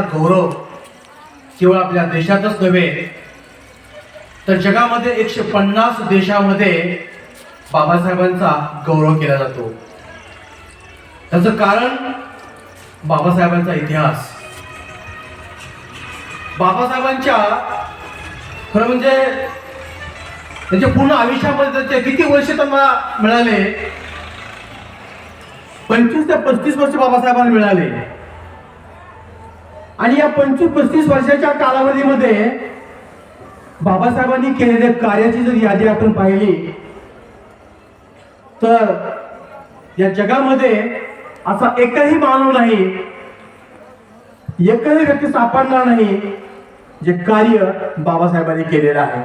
गौरव केवळ आपल्या देशातच नव्हे तर जगामध्ये एकशे पन्नास देशामध्ये बाबासाहेबांचा गौरव केला जातो. त्याचं कारण बाबासाहेबांचा इतिहास. बाबासाहेबांच्या खरं म्हणजे त्यांच्या पूर्ण आयुष्यामध्ये त्यांचे किती वर्ष त्यांना मिळाले? पंचवीस ते पस्तीस वर्ष बाबासाहेबांना मिळाले. आणि या पंचवीस पस्तीस वर्षाच्या कालावधीमध्ये बाबासाहेबांनी केलेल्या कार्याची जर यादी आपण पाहिली तर या जगामध्ये असा एकही मानव नाही एकही व्यक्ती सापडणार नाही जे कार्य बाबासाहेबांनी केलेलं आहे.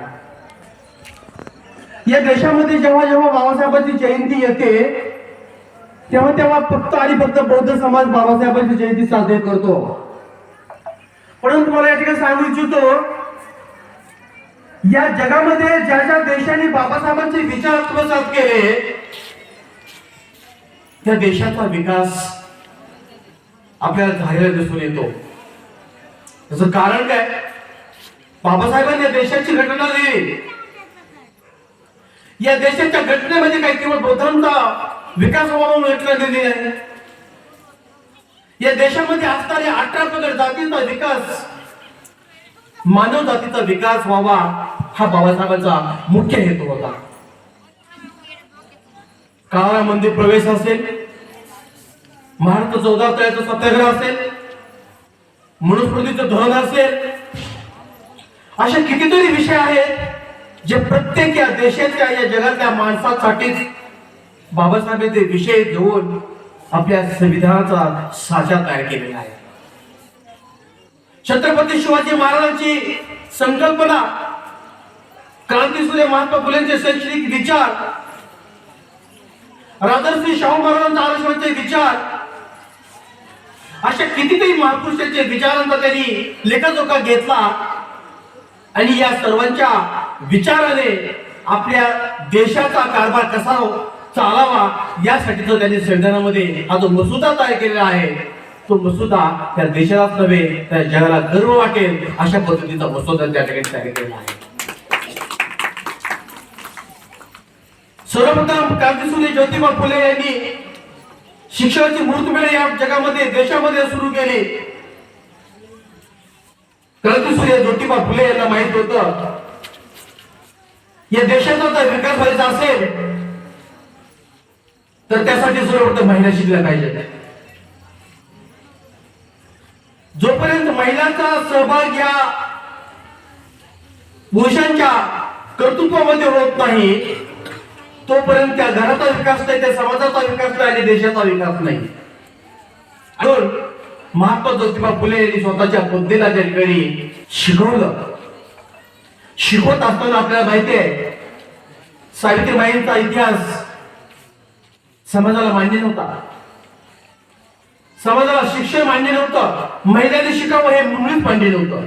या देशामध्ये जेव्हा जेव्हा बाबासाहेबांची जयंती येते तेव्हा तेव्हा फक्त आणि फक्त बौद्ध समाज बाबासाहेबांची जयंती साजरी करतो. म्हणून तुम्हाला या ठिकाणी सांगू इच्छितो या जगामध्ये ज्या ज्या देशांनी बाबासाहेबांचे विचार आत्मसात केले त्या देशाचा विकास आपल्याला झालेला दिसून येतो. त्याच कारण काय? बाबासाहेबांनी या देशाची घटना लिहिली या देशाच्या घटनेमध्ये काही केवळ बौद्धांचा विकास व्हावा म्हणून घटना दिली आहे. या देशामध्ये असणाऱ्या अठरा प्रकार जातींचा विकास मानव जातीचा विकास व्हावा हा बाबासाहेबांचा मुख्य हेतू होता. काळा मंदिर प्रवेश असेल महाराष्ट्र चौदा तळ्याचा सत्याग्रह असेल मनुस्मृतीचं धन असेल असे कितीतरी विषय आहेत जे प्रत्येक या देशाच्या या जगातल्या माणसासाठीच बाबासाहेब ते विषय घेऊन आपल्या संविधानाचा साचा तयार केलेला आहे. छत्रपती शिवाजी महाराजांची संकल्पना क्रांतीसूर्य महात्मा फुलेंचे शैक्षणिक विचार राजर्षी शाहू महाराजांचा आरक्षणाचे विचार अशा कितीतरी महापुरुषांचे विचारांचा त्यांनी लेखाजोखा घेतला आणि या सर्वांच्या विचाराने आपल्या देशाचा कारभार कसा हो- चालावा. यासाठी जो त्यांनी संविधानामध्ये हा जो मसुदा तयार केलेला आहे तो मसुदा त्या देशालाच नव्हे त्या जगाला गर्व वाटेल अशा पद्धतीचा मसुदा त्या ठिकाणी तयार केलेला आहे. सर्वप्रथम क्रांतीसूर्य ज्योतिबा फुले यांनी शिक्षणाची मूर्तमेळ या जगामध्ये देशामध्ये सुरू केली. क्रांतीसूर्य ज्योतिबा फुले यांना माहीत होत. या देशाचा जर विकास व्हायचा असेल तर त्यासाठी सर्वप्रथम महिला शिकल्या पाहिजेत जोपर्यंत महिलांचा सहभाग या पुरुषांच्या कर्तृत्वामध्ये होत नाही तोपर्यंत त्या घराचा विकास नाही त्या समाजाचा विकास नाही आणि देशाचा विकास नाही. म्हणून महात्मा ज्योतिबा फुले यांनी स्वतःच्या बुद्धीला त्या ठिकाणी शिकवलं. शिकवत असताना आपल्याला माहिती आहे सावित्रीबाईंचा इतिहास समाजाला मान्य नव्हता. समाजाला शिक्षण मान्य नव्हतं. महिलांनी शिकावं हे मुळीच मान्य नव्हतं.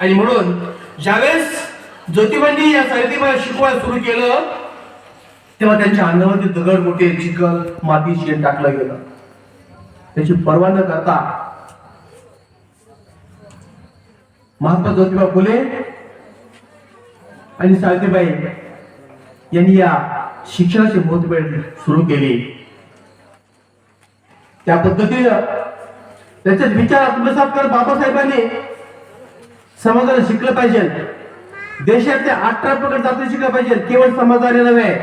आणि म्हणून ज्यावेळेस ज्योतिबांनी या सावित्रीबाई शिकवायला सुरू केलं तेव्हा त्यांच्या अंगावरती दगड मोठे चिखल माती शेण टाकलं गेलं. त्याची पर्वा न करता महात्मा ज्योतिबा फुले आणि सावित्रीबाई यांनी या शिक्षणाची मोहतमेळ सुरू केली. त्या पद्धतीनं त्याचे विचार आत्मसात करत बाबासाहेबांनी समाजाला शिकलं पाहिजे. देशातल्या अठरा प्रकार जाती शिकलं पाहिजे. केवळ समाजाने नव्हे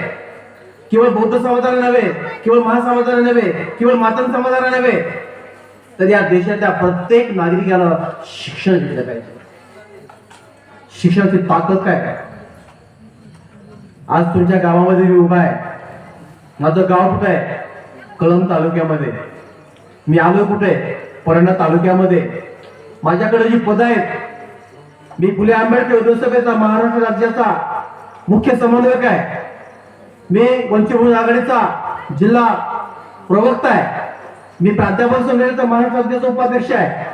केवळ बौद्ध समाजाला नव्हे केवळ महासमाजाला नव्हे केवळ मातंग समाजाला नव्हे तर या देशाच्या प्रत्येक नागरिकाला शिक्षण घेतलं पाहिजे. शिक्षणाची ताकद काय? आज तुमच्या गावामध्ये मी उभा आहे. माझं गाव कुठं आहे? कळंब तालुक्यामध्ये. मी आलो कुठे? परंडा तालुक्यामध्ये. माझ्याकडे जी पद आहेत मी फुले आंबेडकर विधानसभेचा महाराष्ट्र राज्याचा मुख्य समन्वयक आहे. मी वंचित बहुजन आघाडीचा जिल्हा प्रवक्ता आहे. मी प्राध्यापक संघटनेचा महाराष्ट्र राज्याचा उपाध्यक्ष आहे.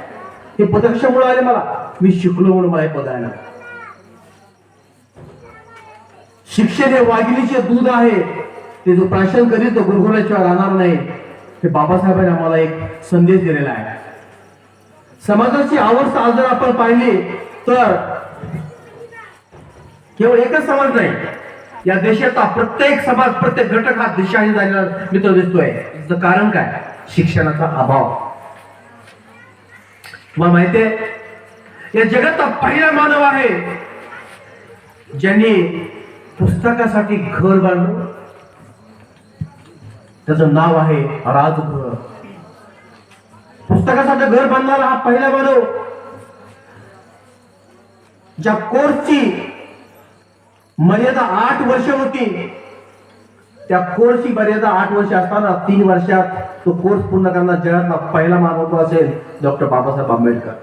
हे पद कशामुळे आले मला. मी शिकलो म्हणून मला हे पद आहे ना. शिक्षण हे वाघिणीचे दूध आहे. ते जो प्राशन करीत तो गुरगुरल्याशिवाय राहणार नाही. हे बाबासाहेबांनी आम्हाला एक संदेश दिलेला आहे. समाजाची अवस्था आज जर आपण पाहिली तर केवळ एकच समाज नाही या देशाचा प्रत्येक समाज प्रत्येक घटक हा दिशाही झालेला मित्र दिसतोय. त्याचं कारण काय? शिक्षणाचा अभाव. तुम्हाला माहितीये या जगाचा पहिला मानव आहे ज्यांनी पुस्तकासाठी घर बांधलं त्याचं नाव आहे राजघर पुस्तकासाठी घर बांधणारा हा पहिला मानव ज्या कोर्सची मर्यादा आठ वर्ष होती त्या कोर्सची मर्यादा आठ वर्ष असताना तीन वर्षात तो कोर्स पूर्ण करणारा जगातला पहिला मानव असेल डॉक्टर बाबासाहेब आंबेडकर.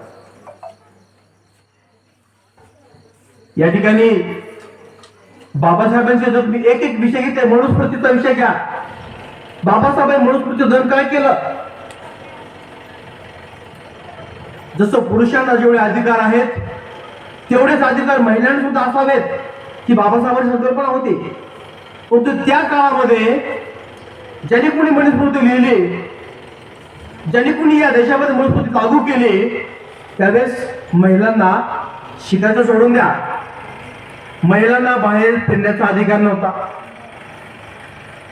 या ठिकाणी बाबासाहेबांचे जर मी एक एक विषय घेतले मनुस्मृतीचा विषय घ्या. बाबासाहेबांनी मनुस्मृती धन काय केलं? जसं पुरुषांना जेवढे अधिकार आहेत तेवढेच अधिकार महिलांना सुद्धा असावेत की बाबासाहेबांची संकल्पना होती. परंतु त्या काळामध्ये ज्याने कोणी मनुस्मृती लिहिली ज्याने कोणी या देशामध्ये मनुस्मृती लागू केली त्यावेळेस महिलांना शिकायचं सोडून द्या. महिलांना बाहेर फिरण्याचा अधिकार नव्हता.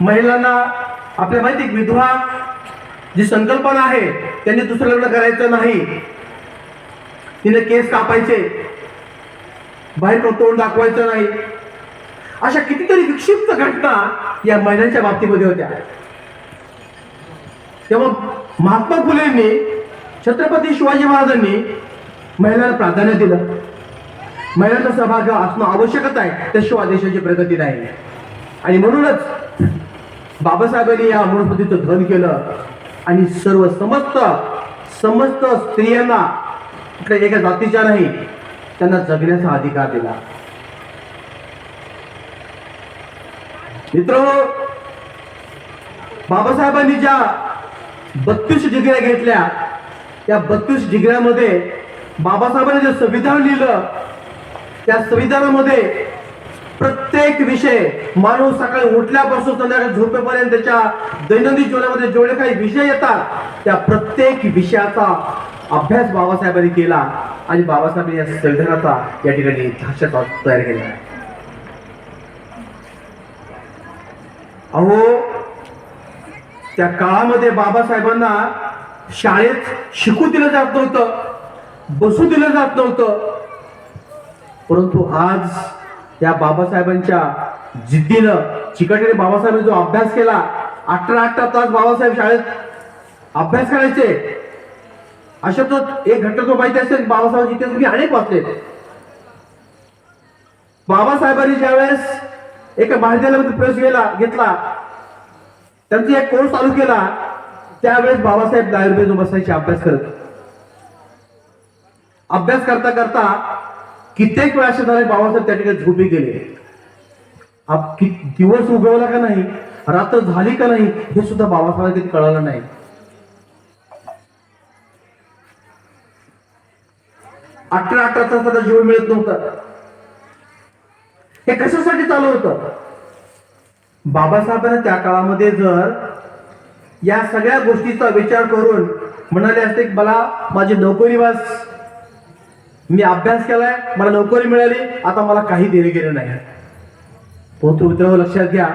महिलांना आपल्या माहिती विधवा जी संकल्पना आहे त्यांनी दुसरं लग्न करायचं नाही. तिने केस कापायचे. बाहेर तोंड दाखवायचं नाही. अशा कितीतरी विक्षिप्त घटना या महिलांच्या बाबतीमध्ये होत्या. तेव्हा महात्मा फुलेंनी छत्रपती शिवाजी महाराजांनी महिलांना प्राधान्य दिलं. महिलांचा सहभाग असणं आवश्यकच आहे. त्याशिवाय देशाची प्रगती नाही. आणि म्हणूनच बाबासाहेबांनी या मनुस्मृतीचं धन केलं. आणि सर्व समस्त समस्त स्त्रियांना कुठल्या एका जातीच्या नाही त्यांना जगण्याचा अधिकार दिला. मित्र बाबासाहेबांनी ज्या बत्तीस डिग्र्या घेतल्या त्या बत्तीस डिग्र्यामध्ये बाबासाहेबांनी जे संविधान लिहिलं त्या संविधानामध्ये प्रत्येक विषय माणूस सकाळी उठल्यापासून संध्याकाळी झोपेपर्यंत त्याच्या दैनंदिन जीवनामध्ये जेवढे काही विषय येतात त्या प्रत्येक विषयाचा अभ्यास बाबासाहेबांनी केला आणि बाबासाहेबांनी या संविधानाचा या ठिकाणी तयार केला अहो त्या काळामध्ये बाबासाहेबांना शाळेत शिकू दिलं जात नव्हतं बसू दिलं जात नव्हतं. परंतु आज या बाबासाहेबांच्या जिद्दीनं चिकटणे बाबासाहेबांनी जो अभ्यास केला अठरा अठरा तास बाबासाहेब शाळेत अभ्यास करायचे. अशा तो एक घटना तो माहिती असेल बाबासाहेब इतिहास. तुम्ही अनेक वाचले. बाबासाहेबांनी ज्यावेळेस एका महाविद्यालयामध्ये प्रवेश गेला घेतला त्यांचा एक कोर्स चालू केला त्यावेळेस बाबासाहेब लायब्ररीत बसायचे अभ्यास करत. अभ्यास करता करता कित्येक वेळा असे झाले बाबासाहेब त्या ठिकाणी झोपी गेले. आप- कि- दिवस उगवला का नाही? रात्र झाली का नाही? हे सुद्धा बाबासाहेब कळालं नाही. अठरा अठरा तासाचा जीव मिळत नव्हता. हे कशासाठी चालू होतं? बाबासाहेबांना त्या काळामध्ये जर या सगळ्या गोष्टीचा विचार करून म्हणाले असते की मला माझी नोकरी मी अभ्यास केलाय मला नोकरी मिळाली आता मला काही देणे गेले नाही. परंतु मित्र लक्षात घ्या.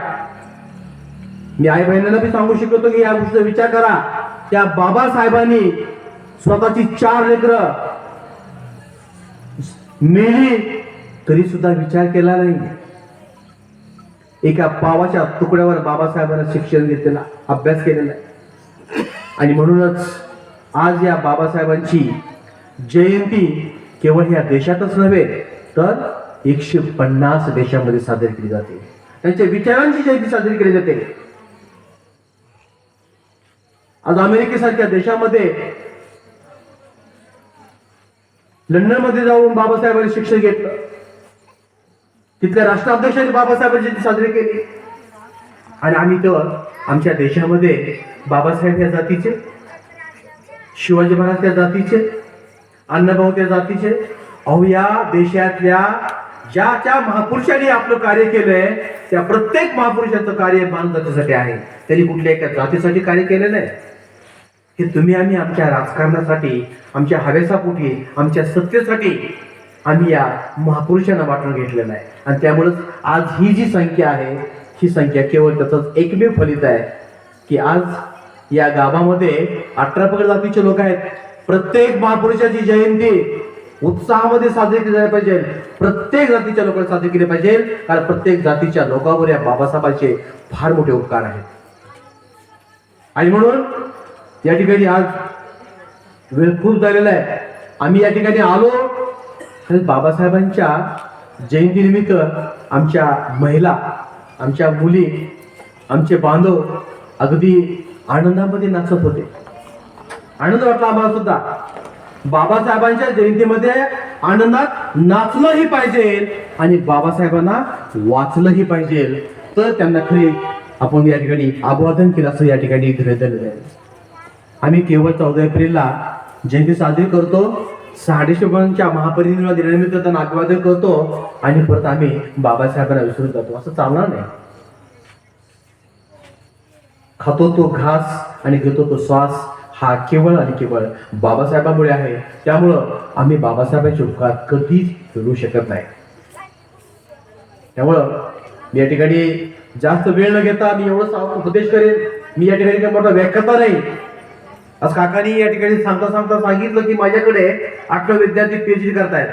मी आई बहिणीला बी सांगू शकतो की या गोष्टीचा विचार करा. त्या बाबासाहेबांनी स्वतःची चार लेकर मेली तरी सुद्धा विचार केला नाही. एका पावाच्या तुकड्यावर बाबासाहेबांना शिक्षण घेतलेला अभ्यास केलेला आणि म्हणूनच आज या बाबासाहेबांची जयंती केवळ या देशातच नव्हे तर एकशे पन्नास देशामध्ये साजरी केली जाते. त्यांच्या विचारांची जयंती साजरी केली जाते. आज अमेरिकेसारख्या देशामध्ये लंडनमध्ये जाऊन बाबासाहेबांनी शिक्षण घेतलं. तिथल्या राष्ट्राध्यक्षांनी बाबासाहेबांची जयंती साजरी केली. आणि आम्ही तर आमच्या देशामध्ये बाबासाहेब या जातीचे शिवाजी महाराज त्या जातीचे अण्णाभाऊ त्या जातीचे. अहो या देशातल्या ज्या ज्या महापुरुषांनी आपलं कार्य केलंय त्या प्रत्येक महापुरुषाचं कार्य मानव जातीसाठी आहे. त्यांनी कुठल्या एका जातीसाठी कार्य केलेलं आहे? हे तुम्ही आम्ही आमच्या राजकारणासाठी आमच्या हवेसापोटी आमच्या सत्तेसाठी आम्ही या महापुरुषांना वाटून घेतलेलं आहे. आणि त्यामुळंच आज ही जी संख्या आहे ही संख्या केवळ त्याचंच एकमेव फलित आहे की आज या गावामध्ये अठरा पगड जातीचे लोक आहेत. प्रत्येक महापुरुषाची जयंती उत्साहामध्ये साजरी केली जायला पाहिजे. प्रत्येक जातीच्या लोकांना साजरी केली पाहिजे. कारण प्रत्येक जातीच्या लोकांवर या बाबासाहेबांचे फार मोठे उपकार आहेत. आणि म्हणून या ठिकाणी आज वेळ खूप झालेला आहे. आम्ही या ठिकाणी आलो. आणि बाबासाहेबांच्या जयंतीनिमित्त आमच्या महिला आमच्या मुली आमचे बांधव अगदी आनंदामध्ये नाचत होते. आनंद वाटला आम्हाला सुद्धा. बाबासाहेबांच्या जयंतीमध्ये आनंदात नाचलंही पाहिजे आणि बाबासाहेबांना वाचलंही पाहिजे. तर त्यांना खरी आपण या ठिकाणी अभिवादन केलं असं या ठिकाणी धीर दिलेलं आहे. आम्ही केवळ चौदा एप्रिलला जयंती साजरी करतो साडेशेपर्यंतच्या महापरिनिर्वाण दिनानिमित्त त्यांना अभिवादन करतो आणि परत आम्ही बाबासाहेबांना विसरून जातो. असं चालणार नाही. खातो तो घास आणि घेतो तो श्वास. हा केवळ आणि केवळ बाबासाहेबांमुळे आहे. त्यामुळं आम्ही बाबासाहेबांच्या उपकार कधीच फिरू शकत नाही. त्यामुळं मी या ठिकाणी जास्त वेळ न घेता मी एवढं सा- उपदेश करेन. मी या ठिकाणी काही मोठा व्याख्याता नाही. आज काकानी या ठिकाणी सांगता सांगता सांगितलं की माझ्याकडे अठरा विद्यार्थी पीएचडी करतायत.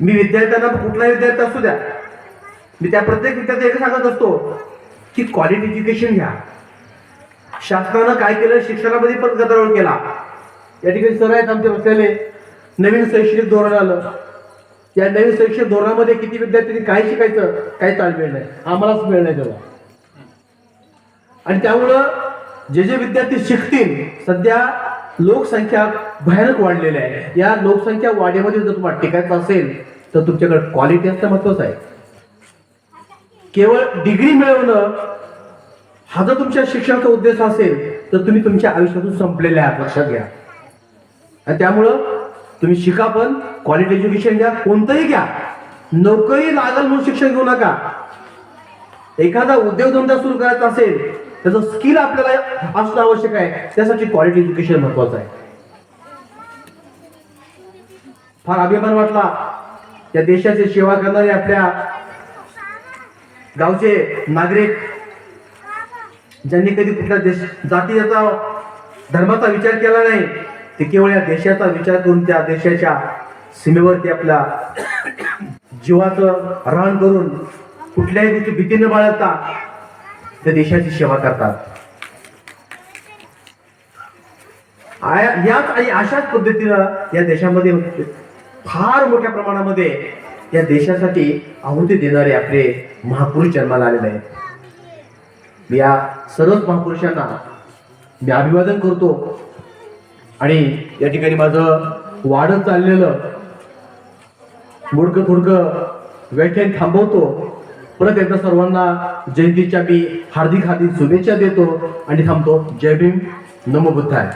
मी विद्यार्थ्यांना कुठलाही विद्यार्थी असू द्या. मी त्या प्रत्येक विद्यार्थी एक सांगत असतो की क्वालिटी एज्युकेशन घ्या. शासनानं काय केलं? शिक्षणामध्ये पण गदारोळ केला. या ठिकाणी सर आहेत आमचे बसलेले. नवीन शैक्षणिक धोरण आलं. या नवीन शैक्षणिक धोरणामध्ये किती विद्यार्थ्यांनी काय शिकायचं काही ताळमेळ नाही. आम्हालाच मिळ नाही तेव्हा. आणि त्यामुळं जे जे विद्यार्थी शिकतील सध्या लोकसंख्या भयानक वाढलेली आहे. या लोकसंख्या वाढीमध्ये जर तुम्हाला टिकायचं असेल तर तुमच्याकडे क्वालिटी असणं महत्वाचं आहे. केवळ डिग्री मिळवणं हा जर तुमच्या शिक्षणाचा उद्देश असेल तर तुम्ही तुमच्या आयुष्यातून संपलेल्या आहात. लक्षात घ्या. आणि त्यामुळं तुम्ही शिका पण क्वालिटी एज्युकेशन घ्या कोणतंही घ्या. नोकरी लागल म्हणून शिक्षण घेऊ नका. एखादा उद्योगधंदा सुरू करायचा असेल त्याचं स्किल आपल्याला असणं आवश्यक आहे. त्यासाठी क्वालिटी एज्युकेशन महत्वाचं आहे. फार अभिमान वाटला त्या देशाची सेवा करणारे आपल्या गावचे नागरिक ज्यांनी कधी कुठल्या देश जातीचा धर्माचा विचार केला नाही ते केवळ या देशाचा विचार करून त्या देशाच्या सीमेवरती आपल्या जीवाचं रान करून कुठल्याही गोष्टी भीती न बाळगता त्या देशाची सेवा करतात. याच आणि अशाच पद्धतीनं या देशामध्ये फार मोठ्या प्रमाणामध्ये या देशासाठी आहुती देणारे आपले महापुरुष जन्माला आलेले आहेत. या सर्वच महापुरुषांना मी अभिवादन करतो. आणि या ठिकाणी माझं वाढत चाललेलं मुडकं थोडकं व्याख्यान थांबवतो. परत एकदा सर्वांना जयंतीच्या मी हार्दिक हार्दिक शुभेच्छा देतो आणि थांबतो. जय भीम. नमो बुद्धाय.